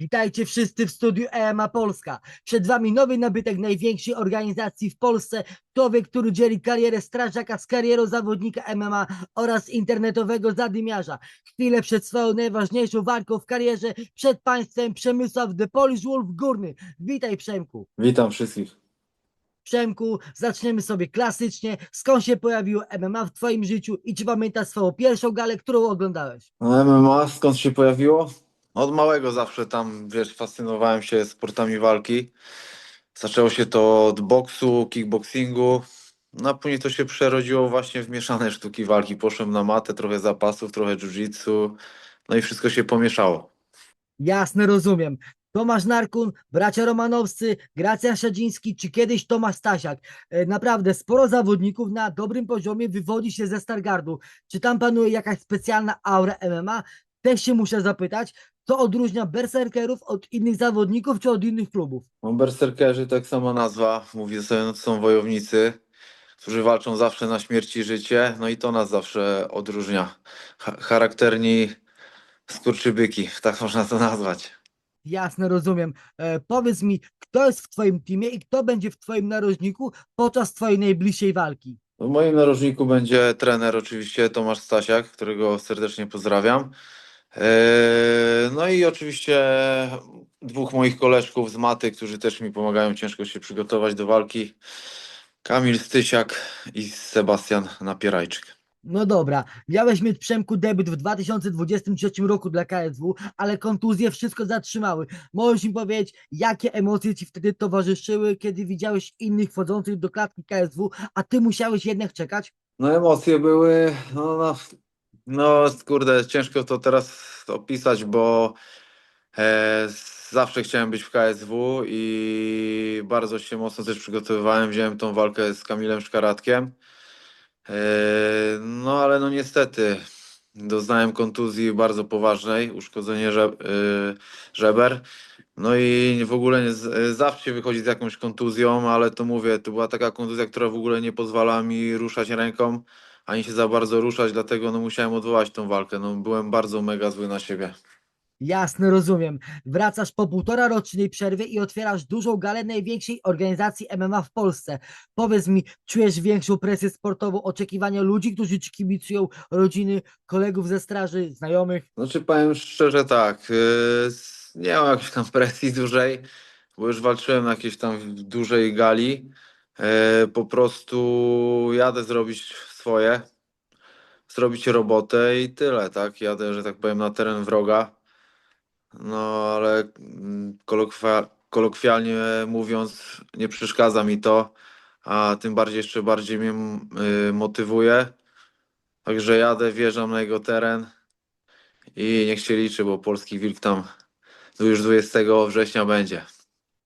Witajcie wszyscy w studiu EMA Polska. Przed Wami nowy nabytek największej organizacji w Polsce. Człowiek, który dzieli karierę strażaka z karierą zawodnika MMA oraz internetowego zadymiarza. Chwilę przed swoją najważniejszą walką w karierze przed państwem Przemysław The Polish Wolf Górny. Witaj Przemku. Witam wszystkich. Przemku, zaczniemy sobie klasycznie. Skąd się pojawiło MMA w Twoim życiu i czy pamiętasz swoją pierwszą galę, którą oglądałeś? MMA skąd się pojawiło? Od małego zawsze tam, wiesz, fascynowałem się sportami walki. Zaczęło się to od boksu, kickboxingu, no a później to się przerodziło właśnie w mieszane sztuki walki. Poszłem na matę, trochę zapasów, trochę jiu-jitsu, no i wszystko się pomieszało. Jasne, rozumiem. Tomasz Narkun, bracia Romanowscy, Gracja Szadziński, czy kiedyś Tomasz Stasiak. E, Naprawdę sporo zawodników na dobrym poziomie wywodzi się ze Stargardu. Czy tam panuje jakaś specjalna aura MMA? Też się muszę zapytać, co odróżnia berserkerów od innych zawodników czy od innych klubów? No, berserkerzy, tak sama nazwa, mówi sobie, no to są wojownicy, którzy walczą zawsze na śmierć i życie, no i to nas zawsze odróżnia. Ha- charakterni skurczybyki, tak można to nazwać. Jasne, rozumiem. E, powiedz mi, kto jest w Twoim teamie i kto będzie w Twoim narożniku podczas Twojej najbliższej walki? W moim narożniku będzie trener oczywiście Tomasz Stasiak, którego serdecznie pozdrawiam. Eee, No i oczywiście dwóch moich koleżków z maty, którzy też mi pomagają ciężko się przygotować do walki. Kamil Stysiak i Sebastian Napierajczyk. No dobra, miałeś mieć Przemku debiut w 2023 roku dla KSW, ale kontuzje wszystko zatrzymały. Możesz mi powiedzieć, jakie emocje ci wtedy towarzyszyły, kiedy widziałeś innych wchodzących do klatki KSW, a ty musiałeś jednak czekać? No emocje były, no, no, no kurde, ciężko to teraz opisać, bo e, zawsze chciałem być w KSW i bardzo się mocno też przygotowywałem, wziąłem tą walkę z Kamilem Szkaratkiem. E, no ale no niestety doznałem kontuzji bardzo poważnej, uszkodzenie że, e, żeber. No i w ogóle nie, z- zawsze wychodzi z jakąś kontuzją, ale to mówię, to była taka kontuzja, która w ogóle nie pozwala mi ruszać ręką, ani się za bardzo ruszać, dlatego no musiałem odwołać tą walkę. No byłem bardzo mega zły na siebie. Jasne, rozumiem. Wracasz po półtora rocznej przerwie i otwierasz dużą galę największej organizacji MMA w Polsce. Powiedz mi, czujesz większą presję sportową, oczekiwania ludzi, którzy ci kibicują, rodziny, kolegów ze straży, znajomych? Znaczy powiem szczerze tak, yy, s- nie mam jakiejś tam presji dużej, bo już walczyłem na jakiejś tam dużej gali. Yy, Po prostu jadę zrobić swoje, zrobić robotę i tyle, tak? Jadę, że tak powiem, na teren wroga. No ale mm, kolokwa, kolokwialnie mówiąc, nie przeszkadza mi to, a tym bardziej jeszcze bardziej mnie yy, motywuje. Także jadę, wjeżdżam na jego teren i niech się liczy, bo polski wilk tam już 20 września będzie.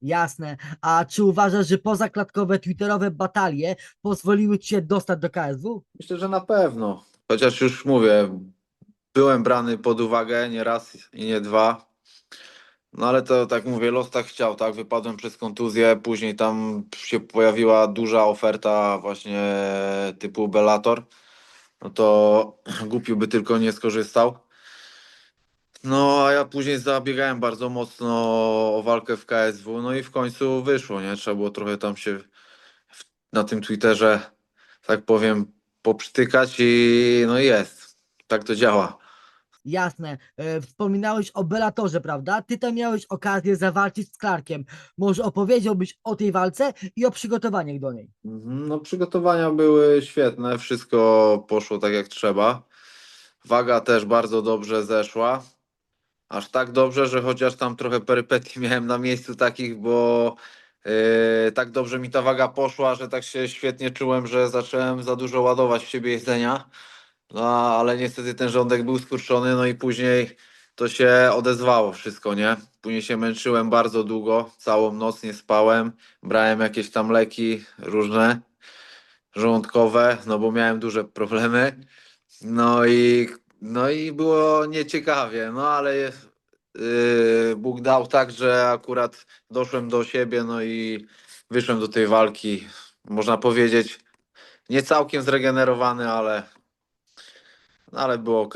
Jasne. A czy uważasz, że pozaklatkowe twitterowe batalie pozwoliły ci się dostać do KSW? Myślę, że na pewno. Chociaż już mówię, byłem brany pod uwagę nie raz i nie dwa. No ale to tak mówię, los tak chciał, tak? Wypadłem przez kontuzję, później tam się pojawiła duża oferta właśnie typu Bellator. No to głupi by tylko nie skorzystał. No a ja później zabiegałem bardzo mocno o walkę w KSW, no i w końcu wyszło, nie? Trzeba było trochę tam się w, na tym Twitterze, tak powiem, poprztykać i no jest. Tak to działa. Jasne. E, wspominałeś o Bellatorze, prawda? Ty tam miałeś okazję zawalczyć z Clarkiem. Może opowiedziałbyś o tej walce i o przygotowaniach do niej? Mhm, No przygotowania były świetne, wszystko poszło tak jak trzeba. Waga też bardzo dobrze zeszła. Aż tak dobrze, że chociaż tam trochę perypetii miałem na miejscu takich, bo yy, tak dobrze mi ta waga poszła, że tak się świetnie czułem, że zacząłem za dużo ładować w siebie jedzenia. No ale niestety ten żołądek był skurczony, no i później to się odezwało wszystko, nie? Później się męczyłem bardzo długo, całą noc nie spałem, brałem jakieś tam leki różne, żołądkowe, no bo miałem duże problemy. No i, no i było nieciekawie, no ale yy, Bóg dał tak, że akurat doszłem do siebie, no i wyszłem do tej walki, można powiedzieć, nie całkiem zregenerowany, ale, no ale było ok.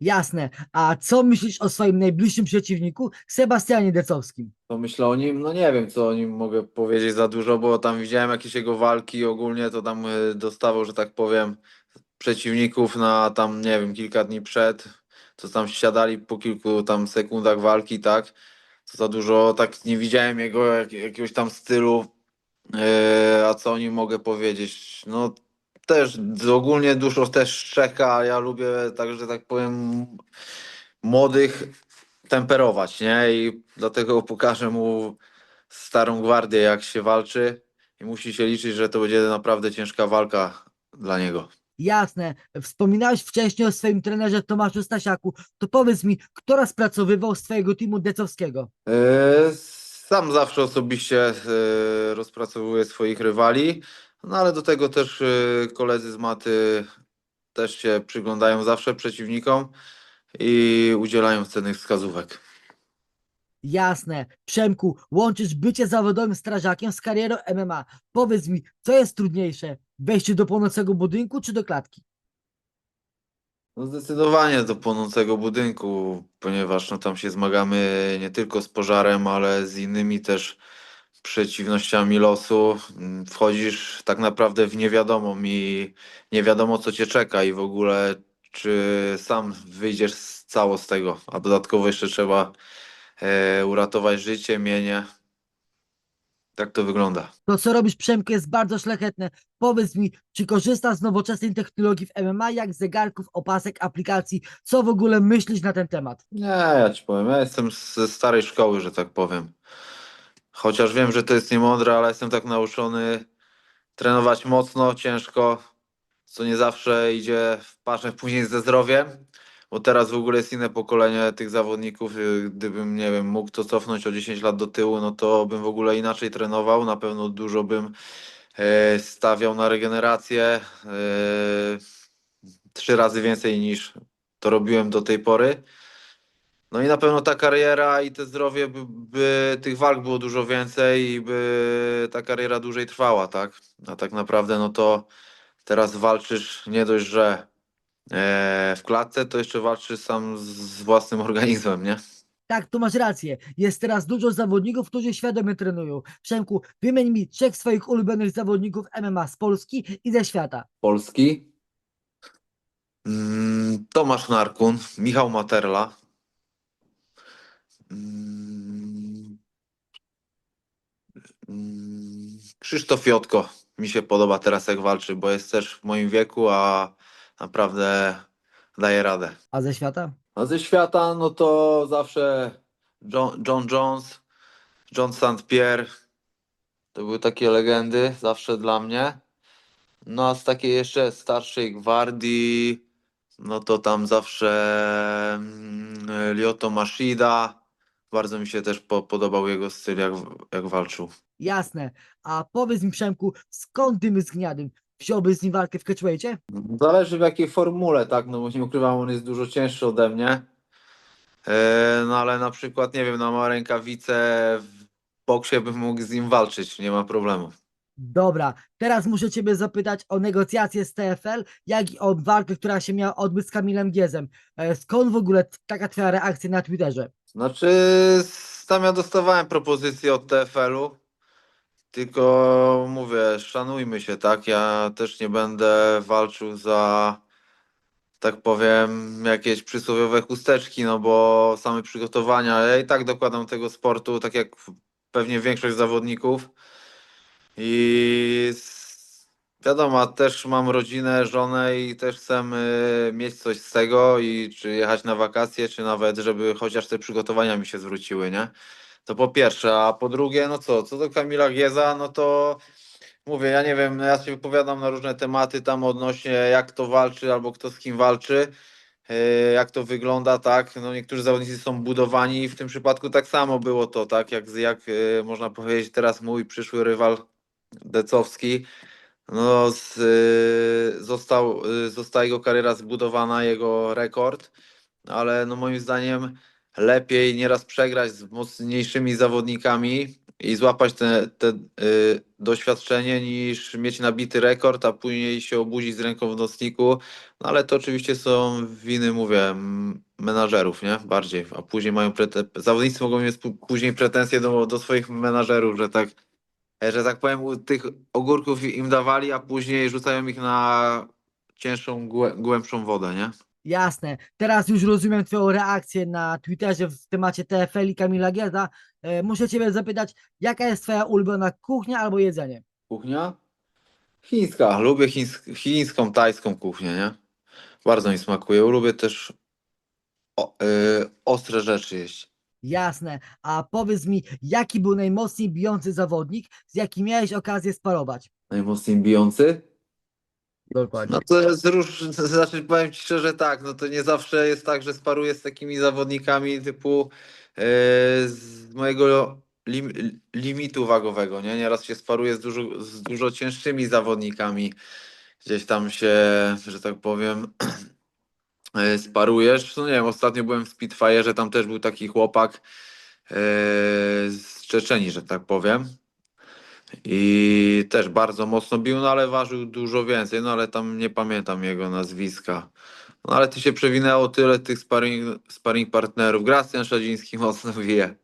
Jasne. A co myślisz o swoim najbliższym przeciwniku, Sebastianie Decowskim? To myślę o nim, no nie wiem co o nim mogę powiedzieć za dużo, bo tam widziałem jakieś jego walki ogólnie, to tam y, dostawał, że tak powiem, przeciwników na tam, nie wiem, kilka dni przed, to tam siadali po kilku tam sekundach walki, tak, to za dużo, tak nie widziałem jego jak, jakiegoś tam stylu, yy, a co o nim mogę powiedzieć, no też ogólnie dużo też szczeka, ja lubię, także tak powiem, młodych temperować, nie? I dlatego pokażę mu starą gwardię, jak się walczy i musi się liczyć, że to będzie naprawdę ciężka walka dla niego. Jasne. Wspominałeś wcześniej o swoim trenerze Tomaszu Stasiaku. To powiedz mi, kto raz pracowywał z twojego teamu Decowskiego? Yy, Sam zawsze osobiście yy, rozpracowuję swoich rywali, no ale do tego też yy, koledzy z maty też się przyglądają zawsze przeciwnikom i udzielają cennych wskazówek. Jasne. Przemku, łączysz bycie zawodowym strażakiem z karierą MMA. Powiedz mi, co jest trudniejsze? Wejście do płonącego budynku czy do klatki? No zdecydowanie do płonącego budynku, ponieważ no, tam się zmagamy nie tylko z pożarem, ale z innymi też przeciwnościami losu. Wchodzisz tak naprawdę w niewiadomą i nie wiadomo co cię czeka i w ogóle czy sam wyjdziesz cało z tego, a dodatkowo jeszcze trzeba e, uratować życie, mienie. Tak to wygląda. To, co robisz, Przemku, jest bardzo szlachetne. Powiedz mi, czy korzystasz z nowoczesnej technologii w MMA, jak zegarków, opasek, aplikacji? Co w ogóle myślisz na ten temat? Nie, ja ci powiem, ja jestem ze starej szkoły, że tak powiem. Chociaż wiem, że to jest niemądre, ale jestem tak nauczony trenować mocno, ciężko, co nie zawsze idzie w parze później ze zdrowiem, bo teraz w ogóle jest inne pokolenie tych zawodników. y, Gdybym, nie wiem, mógł to cofnąć o 10 lat do tyłu, no to bym w ogóle inaczej trenował. Na pewno dużo bym e, stawiał na regenerację. e, Trzy razy więcej niż to robiłem do tej pory. No i na pewno ta kariera i te zdrowie, by, by tych walk było dużo więcej i by ta kariera dłużej trwała, tak? A tak naprawdę, no to teraz walczysz nie dość, że w klatce, to jeszcze walczysz sam z, z własnym organizmem, nie? Tak, tu masz rację. Jest teraz dużo zawodników, którzy świadomie trenują. Przemku, wymień mi trzech swoich ulubionych zawodników MMA z Polski i ze świata. Polski. Mm, Tomasz Narkun, Michał Materla. Mm, mm, Krzysztof Jotko mi się podoba teraz jak walczy, bo jest też w moim wieku, a naprawdę daje radę. A ze świata? A ze świata, no to zawsze John, John Jones, John St. Pierre. To były takie legendy zawsze dla mnie. No a z takiej jeszcze starszej gwardii, no to tam zawsze mm, Lyoto Mashida. Bardzo mi się też po, podobał jego styl, jak, jak walczył. Jasne. A powiedz mi, Przemku, skąd dymy z? Wziąłbyś z nim walkę w catchweightie? Zależy w jakiej formule, tak? No bo nie ukrywam, on jest dużo cięższy ode mnie. E, no ale na przykład, nie wiem, na małe rękawice w boksie bym mógł z nim walczyć, nie ma problemu. Dobra, teraz muszę Ciebie zapytać o negocjacje z TFL, jak i o walkę, która się miała odbyć z Kamilem Giezem. E, Skąd w ogóle taka Twoja reakcja na Twitterze? Znaczy, s- tam ja dostawałem propozycję od TFL-u, tylko mówię, szanujmy się, tak? Ja też nie będę walczył za, tak powiem, jakieś przysłowiowe chusteczki, no bo same przygotowania, ja i tak dokładam tego sportu, tak jak pewnie większość zawodników. I wiadomo, też mam rodzinę, żonę i też chcę mieć coś z tego i czy jechać na wakacje, czy nawet, żeby chociaż te przygotowania mi się zwróciły, nie? To po pierwsze, a po drugie, no co, co do Kamila Gieza, no to mówię, ja nie wiem, ja się wypowiadam na różne tematy tam odnośnie jak to walczy albo kto z kim walczy, y, jak to wygląda, tak, no niektórzy zawodnicy są budowani i w tym przypadku tak samo było to, tak, jak, jak y, można powiedzieć teraz mój przyszły rywal Decowski, no z, y, został, została jego kariera zbudowana, jego rekord, ale no moim zdaniem lepiej nieraz przegrać z mocniejszymi zawodnikami i złapać te, te y, doświadczenie niż mieć nabity rekord, a później się obudzić z ręką w nocniku. No ale to oczywiście są winy, mówię, menażerów, nie? Bardziej. A później mają prete- zawodnicy mogą mieć pó- później pretensje do, do swoich menażerów, że tak, że tak powiem, tych ogórków im dawali, a później rzucają ich na cięższą, głę- głębszą wodę, nie? Jasne. Teraz już rozumiem Twoją reakcję na Twitterze w temacie TFL i Kamila Gierda. E, muszę Ciebie zapytać, jaka jest Twoja ulubiona kuchnia albo jedzenie? Kuchnia? Chińska. Lubię chińsk- chińską, tajską kuchnię, nie? Bardzo mi smakuje. Lubię też o, y, ostre rzeczy jeść. Jasne. A powiedz mi, jaki był najmocniej bijący zawodnik, z jakim miałeś okazję sparować? Najmocniej bijący? Dokładnie. No to jest róż, znaczy powiem Ci szczerze tak, no to nie zawsze jest tak, że sparuję z takimi zawodnikami typu e, z mojego lim, limitu wagowego, nie? Nieraz się sparuję z dużo, z dużo cięższymi zawodnikami. Gdzieś tam się, że tak powiem, e, sparujesz. No nie wiem, ostatnio byłem w Spitfire'ze, tam też był taki chłopak e, z Czeczenii, że tak powiem. I też bardzo mocno bił, no ale ważył dużo więcej, no ale tam nie pamiętam jego nazwiska. No ale ty się przewinęło tyle tych sparring, sparring partnerów. Gracjan Szadziński mocno wije.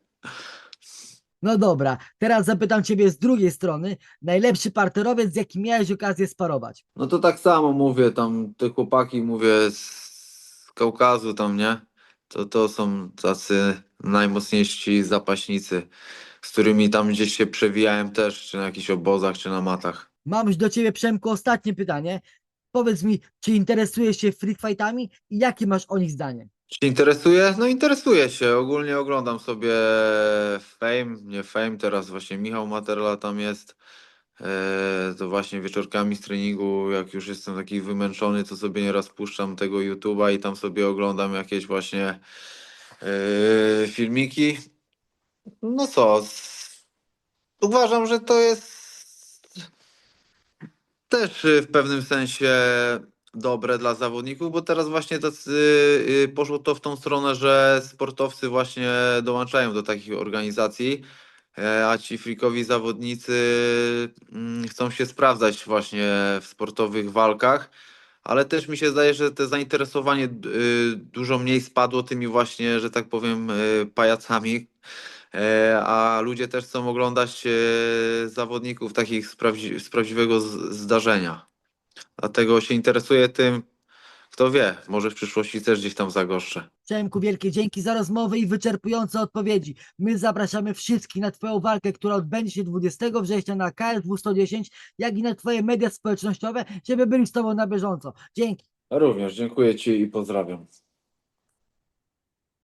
No dobra, teraz zapytam Ciebie z drugiej strony, najlepszy parterowiec, z jakim miałeś okazję sparować? No to tak samo mówię, tam te chłopaki, mówię z Kaukazu tam, nie? To, to są tacy najmocniejsi zapaśnicy, z którymi tam gdzieś się przewijałem też, czy na jakichś obozach, czy na matach. Mam już do Ciebie, Przemku, ostatnie pytanie. Powiedz mi, czy interesujesz się freak fightami i jakie masz o nich zdanie? Czy interesuje? No interesuje się. Ogólnie oglądam sobie Fame, nie Fame, teraz właśnie Michał Materla tam jest. E, to właśnie wieczorkami z treningu, jak już jestem taki wymęczony, to sobie nieraz puszczam tego YouTube'a i tam sobie oglądam jakieś właśnie e, filmiki. No co, uważam, że to jest też y, w pewnym sensie dobre dla zawodników, bo teraz właśnie tacy, y, poszło to w tą stronę, że sportowcy właśnie dołączają do takich organizacji, e, a ci frikowi zawodnicy mm, chcą się sprawdzać właśnie w sportowych walkach, ale też mi się zdaje, że te zainteresowanie y, dużo mniej spadło tymi właśnie, że tak powiem, y, pajacami, a ludzie też chcą oglądać e, zawodników takich z, prawdzi- z prawdziwego zdarzenia. Dlatego się interesuję tym, kto wie, może w przyszłości też gdzieś tam zagoszczę. Przemku, wielkie dzięki za rozmowę i wyczerpujące odpowiedzi. My zapraszamy wszystkich na Twoją walkę, która odbędzie się 20 września na KSW 110, jak i na Twoje media społecznościowe, żeby byli z Tobą na bieżąco. Dzięki. Również dziękuję Ci i pozdrawiam.